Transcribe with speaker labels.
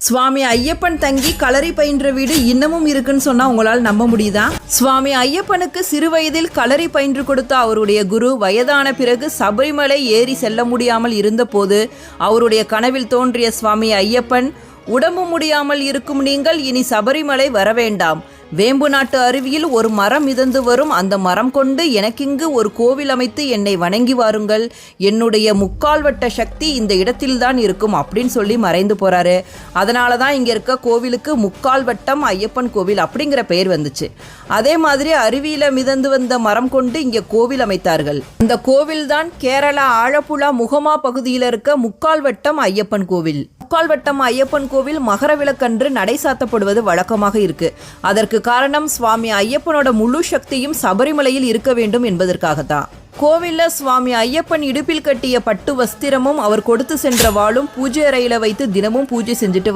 Speaker 1: சுவாமி ஐயப்பன் தங்கி களரி பயின்ற வீடு இன்னமும் இருக்குன்னு சொன்னா உங்களால் நம்ப முடியுதா? சுவாமி ஐயப்பனுக்கு சிறு வயதில் களரி பயின்று கொடுத்த அவருடைய குரு வயதான பிறகு சபரிமலை ஏறி செல்ல முடியாமல் இருந்தபோது அவருடைய கனவில் தோன்றிய சுவாமி ஐயப்பன் உடம்பு முடியாமல் இருக்கும் நீங்கள் இனி சபரிமலை வர வேண்டாம். வேம்பு நாட்டு அருவியில் ஒரு மரம் மிதந்து வரும். அந்த மரம் கொண்டு எனக்கிங்கு ஒரு கோவில் அமைத்து என்னை வணங்கி வாருங்கள். என்னுடைய முக்கால் வட்ட சக்தி இந்த இடத்தில்தான் இருக்கும் அப்படின்னு சொல்லி மறைந்து போகிறாரு அதனால தான் இங்கே இருக்க கோவிலுக்கு முக்கால் வட்டம் ஐயப்பன் கோவில் அப்படிங்கிற பெயர் வந்துச்சு. அதே மாதிரி அருவியில் மிதந்து வந்த மரம் கொண்டு இங்கே கோவில் அமைத்தார்கள். இந்த கோவில் தான் கேரளா ஆழப்புழா முகமா பகுதியில் இருக்க முக்கால் வட்டம் ஐயப்பன் கோவில். முக்கால்வட்டம் ஐயப்பன் கோவில் மகர விளக்கன்று நடை சாத்தப்படுவது வழக்கமாக இருக்கு. அதற்கு காரணம் சுவாமி ஐயப்பனோட முழு சக்தியும் சபரிமலையில் இருக்க வேண்டும் என்பதற்காகத்தான். கோவில்ல சுவாமி ஐயப்பன் இடுப்பில் கட்டிய பட்டு வஸ்திரமும் அவர் கொடுத்து சென்ற வாளும் பூஜை அறையில வைத்து தினமும் பூஜை செஞ்சுட்டு